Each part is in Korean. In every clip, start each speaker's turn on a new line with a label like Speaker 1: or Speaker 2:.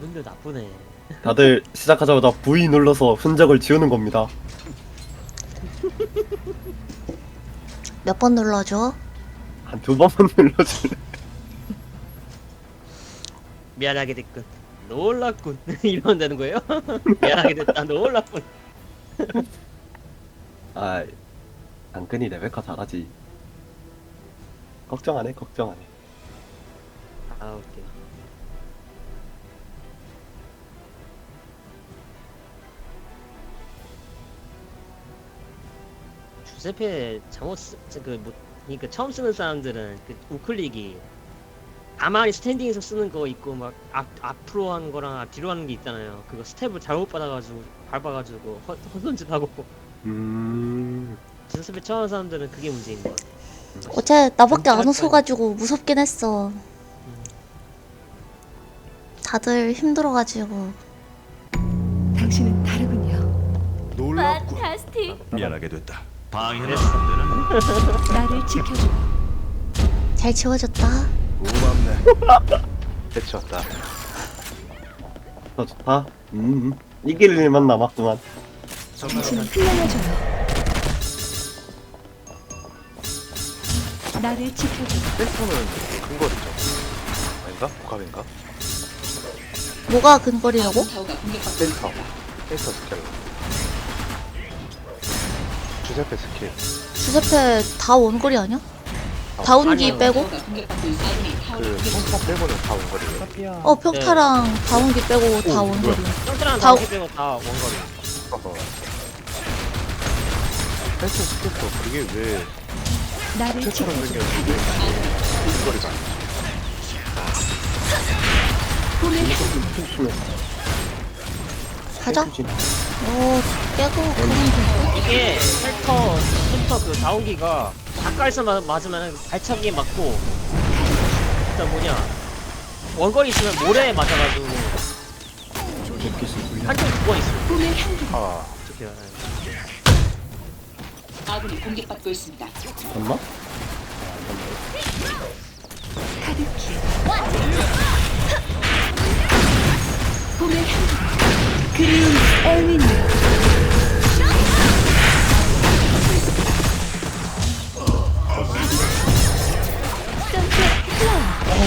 Speaker 1: 분들 나쁘네.
Speaker 2: 다들 시작하자마자 V 눌러서 흔적을 지우는 겁니다.
Speaker 3: 몇 번 눌러줘?
Speaker 2: 한 두 번만 눌러줄래?
Speaker 1: 미안하게 됐군. 놀랐군. 이러면 되는 거예요? 미안하게 됐다. 놀랐군.
Speaker 2: 아, 안끈이 레베카 잘하지. 걱정 안 해, 걱정 안 해.
Speaker 1: 아 오케 이. 주세페 잘못 쓰 그 뭐 그러니까 처음 쓰는 사람들은 그 우클릭이 가만히 스탠딩에서 쓰는 거 있고 막 앞, 앞으로 하는 거랑 뒤로 하는 게 있잖아요. 그거 스텝을 잘못 받아가지고 밟아가지고 헛- 헛손짓 하고
Speaker 2: 음,
Speaker 1: 주세페 처음 하는 사람들은 그게 문제인 것 같아.
Speaker 3: 어제 나밖에
Speaker 1: 안할
Speaker 3: 웃어가지고 무섭긴 했어. 다들 힘들어가지고.
Speaker 4: 당신은 다르군요.
Speaker 5: 판타스틱.
Speaker 6: 미안하게 됐다. 방해는 안
Speaker 4: 나를 지켜줘.
Speaker 3: 잘 지워졌다.
Speaker 6: 고맙네.
Speaker 7: 해치웠다.
Speaker 2: 더 좋다. 음, 이길 일만 남았구만.
Speaker 4: 당신은 흘러야줘요. 나를 지켜줘.
Speaker 7: 센터는 근거리죠. 아닌가? 복합인가?
Speaker 3: 뭐가 근거리라고?
Speaker 7: 센터. 센터 스킬. 주세페 스킬.
Speaker 3: 주세페 다 원거리 아니야? 다운기
Speaker 1: 아니요.
Speaker 3: 빼고?
Speaker 7: 그 성타 빼고는 다 원거리예요.
Speaker 3: 어 평타랑 다운기 빼고 다 원거리. 다-
Speaker 1: 다운기 빼고 다 원거리.
Speaker 7: 어허. 센터 스킬도 그게 왜
Speaker 4: 지켜줘.
Speaker 7: 생겼는데.
Speaker 3: 가자. 어 깨고 가면 돼.
Speaker 1: 이게 헬터 헬터 그 다운기가 가까이서 마- 맞으면 발차기에 맞고 일단 뭐냐 원거리 있으면 모래에 맞아가지고 한쪽 두번 있어.
Speaker 4: 꿈의 향기.
Speaker 7: 아,
Speaker 1: 어떡해요.
Speaker 8: 아군이 공격받고 있습니다.
Speaker 2: 잠깐만.
Speaker 4: 가득히. 꿈의 향기. 그리운 엘윈.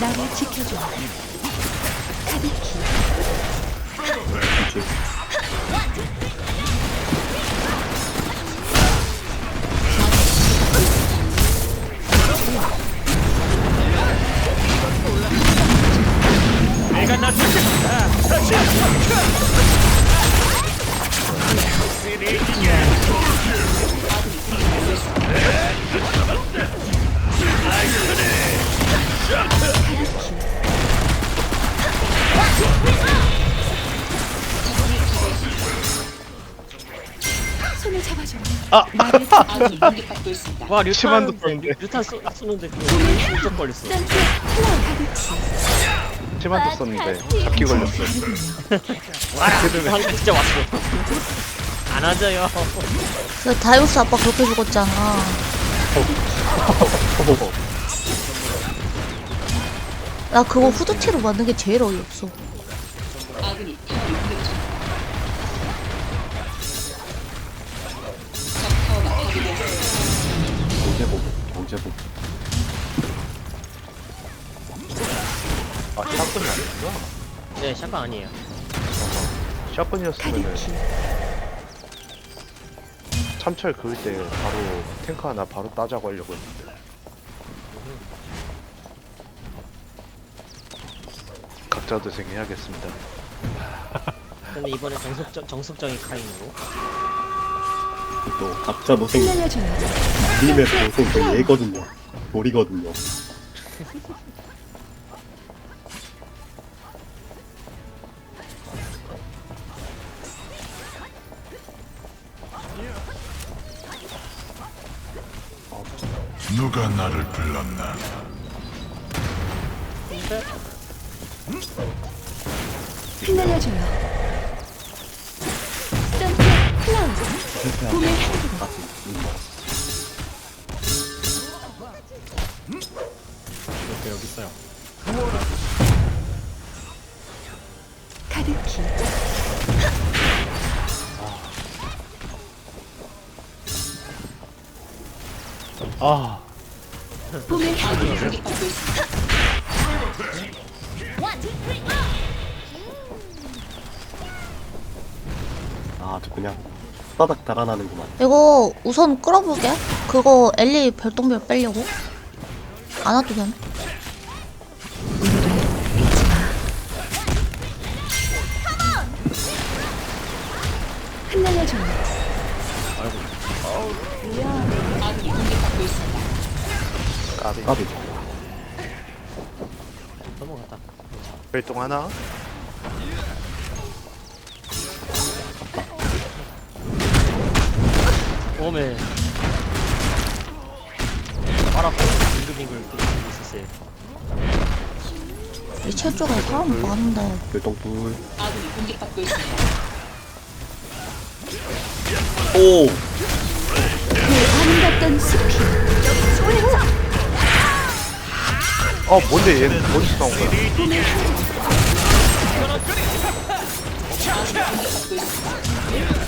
Speaker 4: 나를 지켜줘. 가득히.
Speaker 1: 내가 나
Speaker 4: 손을 나를.
Speaker 8: 아군이 공격받고 있습니다.
Speaker 1: 와
Speaker 7: 치만도
Speaker 1: 류탄
Speaker 7: 쏘는데.
Speaker 1: 류탄 쏘 쏘는데 그거 무적 걸렸어.
Speaker 7: 치만도 썼는데, 잡기 걸렸어.
Speaker 1: 와 방금 진짜 왔어. 안 하져요.
Speaker 3: 그 다이오스 아빠 그렇게 죽었잖아. 나 그거 후드티로 만든 게 제일 어이없어.
Speaker 2: 제복, 경제복.
Speaker 7: 아, 샷건이 아니구나.
Speaker 1: 네 샷건 아니에요.
Speaker 7: 샷건이었으면은
Speaker 4: 가득히.
Speaker 7: 참철 그을 때 바로 탱크 하나 바로 따자고 하려고 했는데. 각자 도생해야겠습니다.
Speaker 1: 근데 이번에 정석적 정석적인 카인으로.
Speaker 2: 또 각자
Speaker 4: 노선
Speaker 2: 님의 노선 그 얘거든요. 돌이거든요.
Speaker 6: 누가 나를 불렀나?
Speaker 4: 휘날려줘요.
Speaker 2: 이렇게 여기 있어요.
Speaker 4: 가득히.
Speaker 7: 아
Speaker 4: 봄의 향기로.
Speaker 8: 아군이 공
Speaker 2: 따닥 달아나는구만.
Speaker 3: 이거 우선 끌어볼게. 그거 엘리 별똥별 빼려고. 안 와도
Speaker 8: 있습니다.
Speaker 7: 까비
Speaker 2: 까비.
Speaker 1: 넘어갔다.
Speaker 7: 별똥 하나
Speaker 1: 오메. 빨아고 빙글빙글 끓이고 있었어요.
Speaker 3: 리첼 쪽에 사람 많은데.
Speaker 2: 별똥불.
Speaker 8: 아군이 공격받고 있습니다.
Speaker 2: 오!
Speaker 4: 그 아름답던.
Speaker 7: 어 뭔데 얘는 어디서 나온 거야
Speaker 8: 공격받고 있습니다.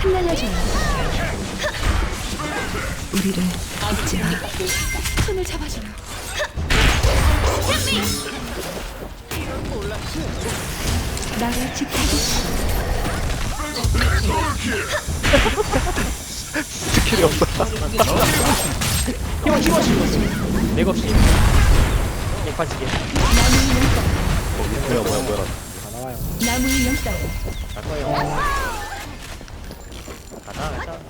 Speaker 4: 흩날려줘요. 우리를 잊지 마. 손을 잡아줘요. 나를 지켜주시.
Speaker 7: 스킬이 없어
Speaker 1: 힘을 힘을 힘을. 맥 없이. 네, 빠지게.
Speaker 2: 뭐야, 뭐야, 뭐야.
Speaker 4: 나무의 영따위.
Speaker 1: 갈 거예요. 가자, 가자.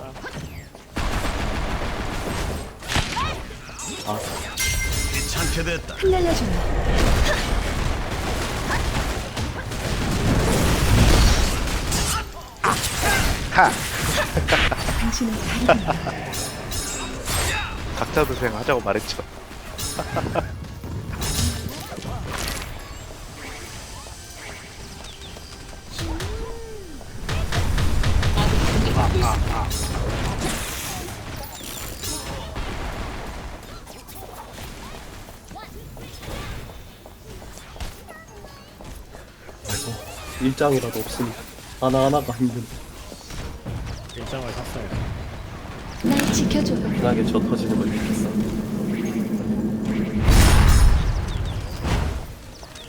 Speaker 6: 귀찮게 됐다.
Speaker 7: 하
Speaker 4: 당신은 다르군요.
Speaker 7: 각자 도생 하자고 말했죠
Speaker 2: 일장이라도 없으니 하나하나가 힘든.
Speaker 4: 날 지켜줘요.
Speaker 2: 편하게 저 터지는 걸 느꼈어.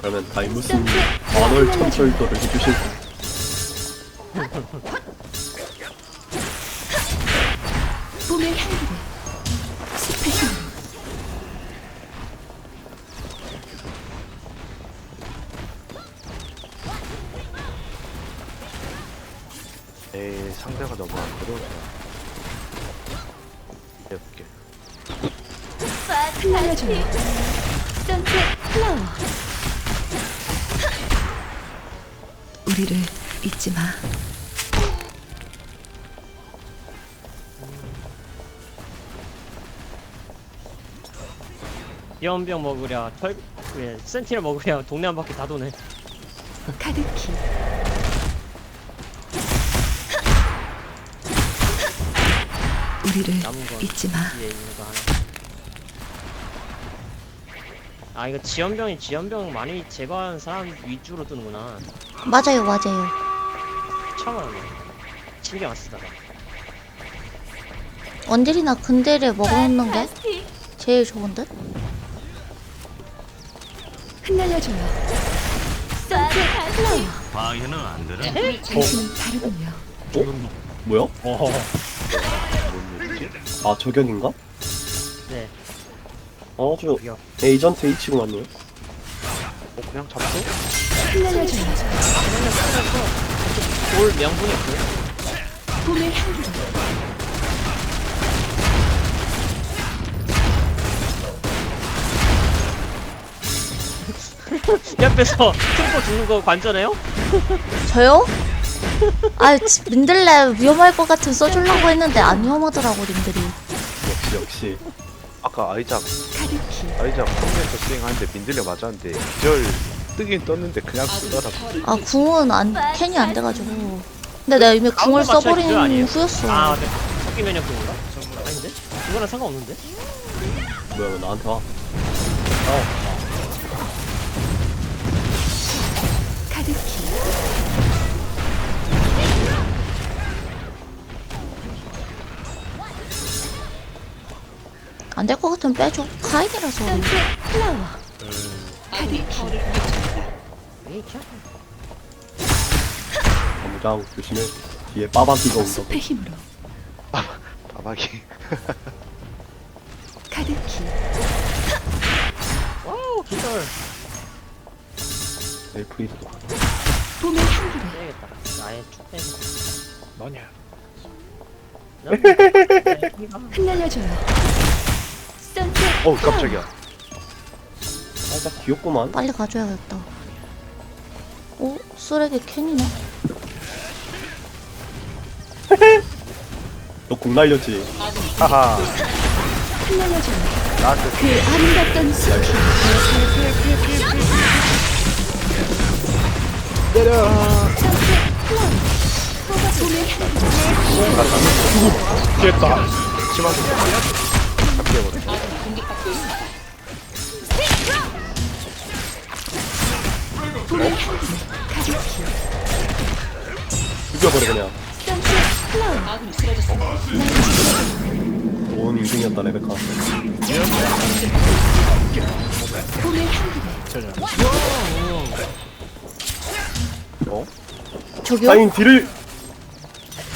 Speaker 2: 그러면 다이무스님 만월 천철도를 해주실 분.
Speaker 4: 봄의 향기를.
Speaker 7: 안 그러네 이렇게
Speaker 4: 흩날려줘요. 선셋 플라워. 우리를 잊지 마.
Speaker 1: 연병 먹으랴, 털, 왜, 센티널 먹으랴, 동네 한 바퀴 다 도네.
Speaker 4: 가득히. 우리를
Speaker 1: 남은 건
Speaker 4: 잊지 마.
Speaker 1: 뒤에 있는 거 하나. 아, 이거 지연병이 지연병 많이 제거하는 사람 위주로 뜨는구나.
Speaker 3: 맞아요, 맞아요.
Speaker 1: 처음 알았네. 신경 안 쓰다가.
Speaker 3: 원딜이나 근딜을 먹어놓는 게 제일 좋은데?
Speaker 4: 흩날려줘요. 선셋 플라워.
Speaker 6: 방해는 안 되나?
Speaker 4: 당신은 다르군요.
Speaker 2: 뭐야? 아 저격인가?
Speaker 1: 네.
Speaker 2: 아주
Speaker 1: 저격.
Speaker 2: 에이전트 H고 맞네요.
Speaker 7: 어 그냥 잡죠?
Speaker 4: 흩날려줘요.
Speaker 1: 올 명분이 없어요.
Speaker 4: 봄의 향기로.
Speaker 1: 옆에서 tum보 죽는 거 관전해요?
Speaker 3: 저요? 아, 지- 민들레 위험할 것 같은 써주려고 했는데 안 위험하더라고, 님들이.
Speaker 2: 역시 역시
Speaker 7: 아까 아이작 아이작 홈에서 스윙하는데 민들레 맞았는데 기절 뜨긴 떴는데 그냥 쓰더라
Speaker 3: 아, 궁은 안, 캔이 안 돼가지고. 근데 내가 이미 궁을
Speaker 1: 가운데 맞춰야
Speaker 3: 써버린
Speaker 1: 아니에요?
Speaker 3: 후였어.
Speaker 1: 아 네. 토끼 면역인가? 아닌데? 그거랑 상관없는데?
Speaker 2: 뭐야 왜 나한테 와
Speaker 4: 가득히
Speaker 3: 안 될 것 같으면 빼줘.
Speaker 1: 캬
Speaker 2: 당장 조심해. 뒤에 빠바기가 온다
Speaker 4: 숲의 힘으로.
Speaker 7: 바닥이.
Speaker 4: 가득히.
Speaker 1: 와우 기절.
Speaker 2: 엘프리도
Speaker 4: 봄의 향기를.
Speaker 1: 빼야겠다 아예 쭉 빼고
Speaker 7: 너냐
Speaker 4: 흩날려줘요. 선셋
Speaker 7: 어우 깜짝이야
Speaker 2: 살짝 귀엽구만
Speaker 3: 빨리 가줘야겠다. 오, 쓰레기 캔이네.
Speaker 2: 너 공 날렸지
Speaker 7: 하하
Speaker 4: 흩날려줘요
Speaker 7: 나한테
Speaker 4: 그 아름답던 숲이
Speaker 7: 때려 피했다 심하게 잡혀버려
Speaker 2: 죽여버려 그냥
Speaker 8: 아군이 쓰러졌습니다.
Speaker 2: 좋은 인생이었다 레베카
Speaker 7: 어?
Speaker 3: 저기요?
Speaker 2: 뒤를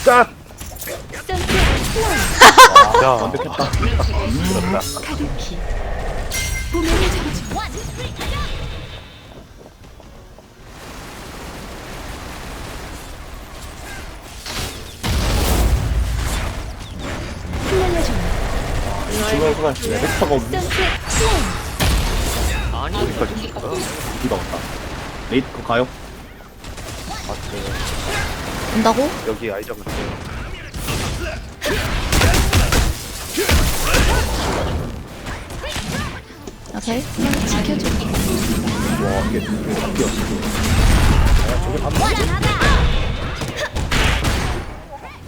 Speaker 7: 짠!
Speaker 4: 선셋 플라워
Speaker 7: 야
Speaker 2: 완벽했다
Speaker 7: 그렇다
Speaker 2: 없는
Speaker 4: 선셋 플라워
Speaker 1: 아니
Speaker 8: 아군이 공격받고 있습니다.
Speaker 2: 어디가 왔다. 레이트 거 가요?
Speaker 7: 맞지
Speaker 3: 온다고?
Speaker 7: 여기 아이작은
Speaker 3: 오케이.
Speaker 4: 지켜줘
Speaker 2: 와 이게 바뀌었어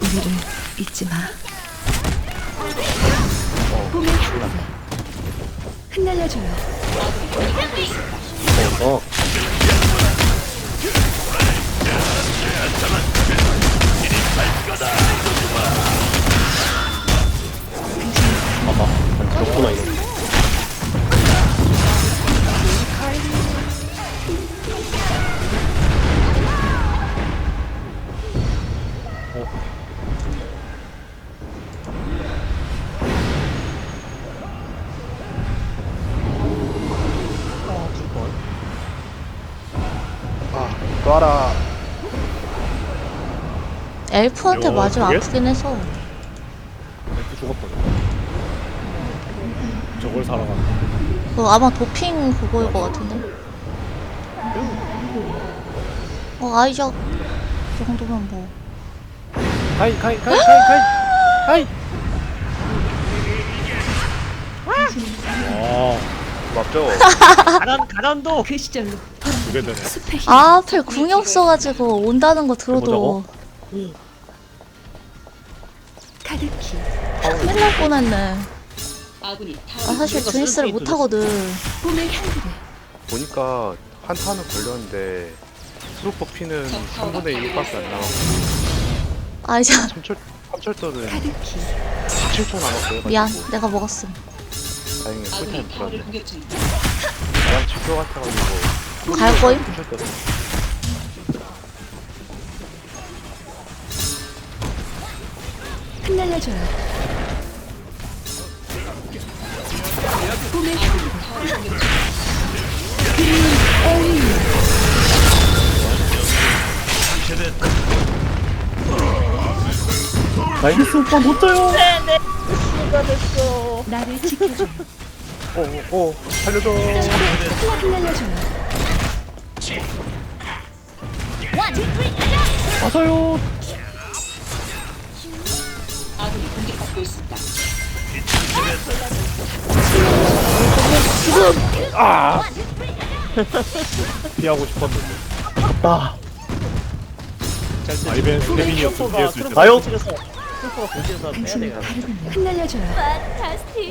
Speaker 4: 우리를 잊지 마 봄의 향기를 흩날려줘요.
Speaker 2: 어
Speaker 3: 엘프한테
Speaker 7: 야,
Speaker 3: 맞으면
Speaker 7: 그게?
Speaker 3: 아프긴 해서.
Speaker 7: 이렇게 죽었거든 저걸 사러 갔다
Speaker 3: 그 아마 도핑 그거일 것 같은데. 어, 아이작. 이 정도면 뭐.
Speaker 7: 가이 가이 가이 가이 가이 가이 와 맞죠?
Speaker 1: 가단 가단도
Speaker 4: 그 시절로
Speaker 7: 두개 되네
Speaker 3: 아, 앞에 궁이 없어가지고 온다는 거 들어도
Speaker 4: 가득히
Speaker 3: 큰일 날 뻔했네.
Speaker 8: 아군이
Speaker 3: 아, 사실 드니스를
Speaker 1: 쓸
Speaker 3: 못하거든.
Speaker 4: 봄의 향기를
Speaker 7: 보니까 한타는 걸렸는데 트루퍼 피는 3분의 1밖에 안 남았고
Speaker 3: 아이작.
Speaker 7: 삼철, 삼철도는
Speaker 4: 가득히
Speaker 7: 7초 남았어요
Speaker 3: 미안, 내가 먹었음.
Speaker 7: 다행히 쿨타임
Speaker 8: 아군이 타워를
Speaker 7: 불었네
Speaker 8: 공격 중입니다.
Speaker 7: 난 7초 같아가지고
Speaker 3: 갈 거임?
Speaker 4: 흩날려줘요. 향기를 그리운 어윈
Speaker 2: 나이스. 오빠 못 자요.
Speaker 4: 나를 지켜줘.
Speaker 7: 어 어 살려줘.
Speaker 4: 흩날려줘요.
Speaker 2: 맞아요.
Speaker 8: 공격받고 있습니다.
Speaker 5: 피하고 싶었는데
Speaker 2: 나
Speaker 5: 아이벤 스태민이었으면 피할 수
Speaker 1: 빼야
Speaker 4: 당신은
Speaker 1: 돼요.
Speaker 4: 다르군요. 흩날려줘요.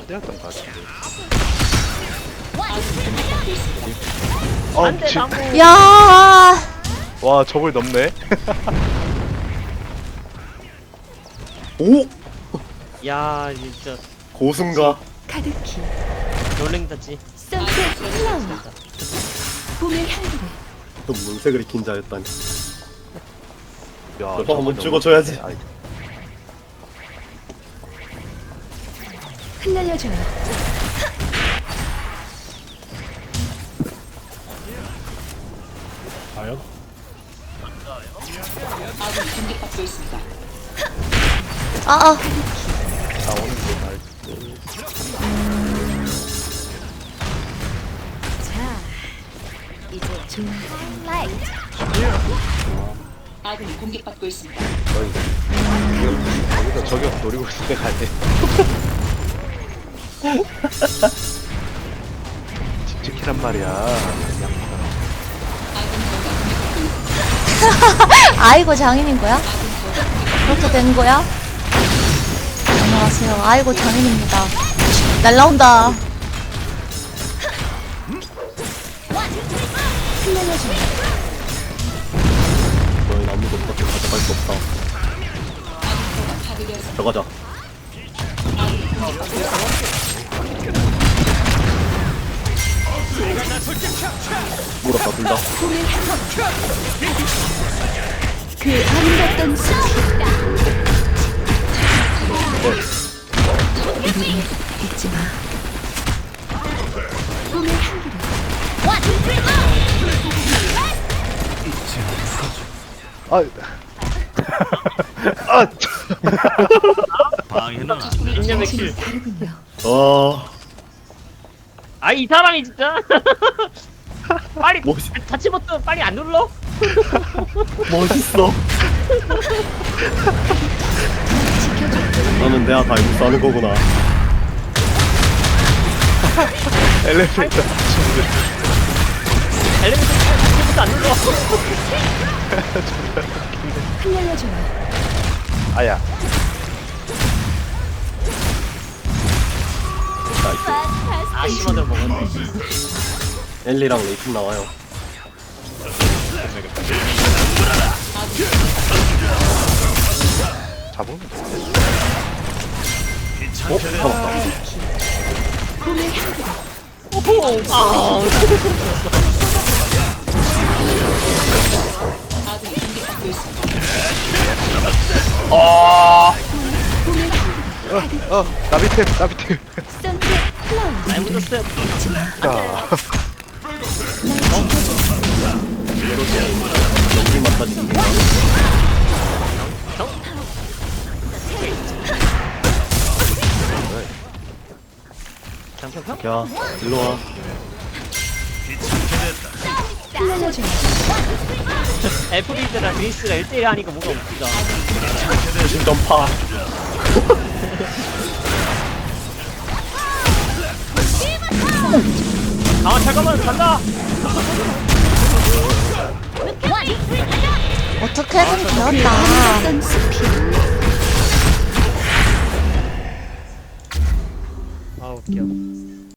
Speaker 7: 때렸던 것 같은데.
Speaker 1: 안
Speaker 7: 아,
Speaker 1: 돼,
Speaker 7: 지,
Speaker 1: 나무.
Speaker 3: 야
Speaker 7: 와 저걸 넘네.
Speaker 2: 오
Speaker 1: 야, 진짜
Speaker 2: 고승가.
Speaker 4: 가득히
Speaker 1: 놀랭 탔지.
Speaker 4: 선셋 플라워 봄의 향기를
Speaker 2: 또 문색을 익힌 자였다니.
Speaker 7: 야,
Speaker 2: 저거
Speaker 7: 저걸
Speaker 2: 한번. 찍어줘야지.
Speaker 7: 아이,
Speaker 4: 흩날려줘요.
Speaker 5: 과연?
Speaker 8: 아군이 공격받고 있습니다.
Speaker 3: 아아
Speaker 7: 나오는 게 날.
Speaker 4: 이제 좀
Speaker 8: 아군이 공격받고 있습니다.
Speaker 7: 지금 거기서 저격 노리고 있을 때 가야 돼. 말이야.
Speaker 8: 아군 거가 공격받고 있습니다.
Speaker 3: 아이고 장인인 거야? 그렇게 된 거야? 안녕하세요. 아이고 장인입니다. 날라온다.
Speaker 2: 너희 아무도 어떻게 가져갈 수 없다. 들어가자. 물었다 둘 다.
Speaker 4: 봄의 향기 그 아름답던 숲우 리를 잊지 마 봄의 향기를
Speaker 7: 아, 아,
Speaker 6: 방해는 안 되는
Speaker 1: 인년
Speaker 4: 당신은
Speaker 1: 맥실.
Speaker 4: 다르군요
Speaker 2: 아
Speaker 1: 아, 이 사람이 진짜. 빨리
Speaker 2: 멋있
Speaker 1: 자치 버튼 빨리 안 눌러?
Speaker 2: 멋있어. 너는 내가 다 알고 싸는 거구나.
Speaker 7: 엘리베이터.
Speaker 1: 엘리베이터 자치 버튼 안 눌러.
Speaker 4: 흩날려줘요
Speaker 7: 아야.
Speaker 2: 나이스.
Speaker 1: 아, 심어들 먹었네.
Speaker 2: 엘리랑 레이튼 나와요.
Speaker 7: 잡으면 돼.
Speaker 2: 어? 잡았다.
Speaker 4: 향기를
Speaker 1: 아,
Speaker 8: 공격받고 있습니다.
Speaker 7: 어, 나비템, 나비템.
Speaker 2: 지 야 일로 와.
Speaker 1: FB들랑 그리스가 1대1 하니까 뭔가 웃기다.
Speaker 2: 조심 전파.
Speaker 1: 아, 잠깐만, 간다!
Speaker 3: 어떻게든 되었다.
Speaker 1: 아 웃겨.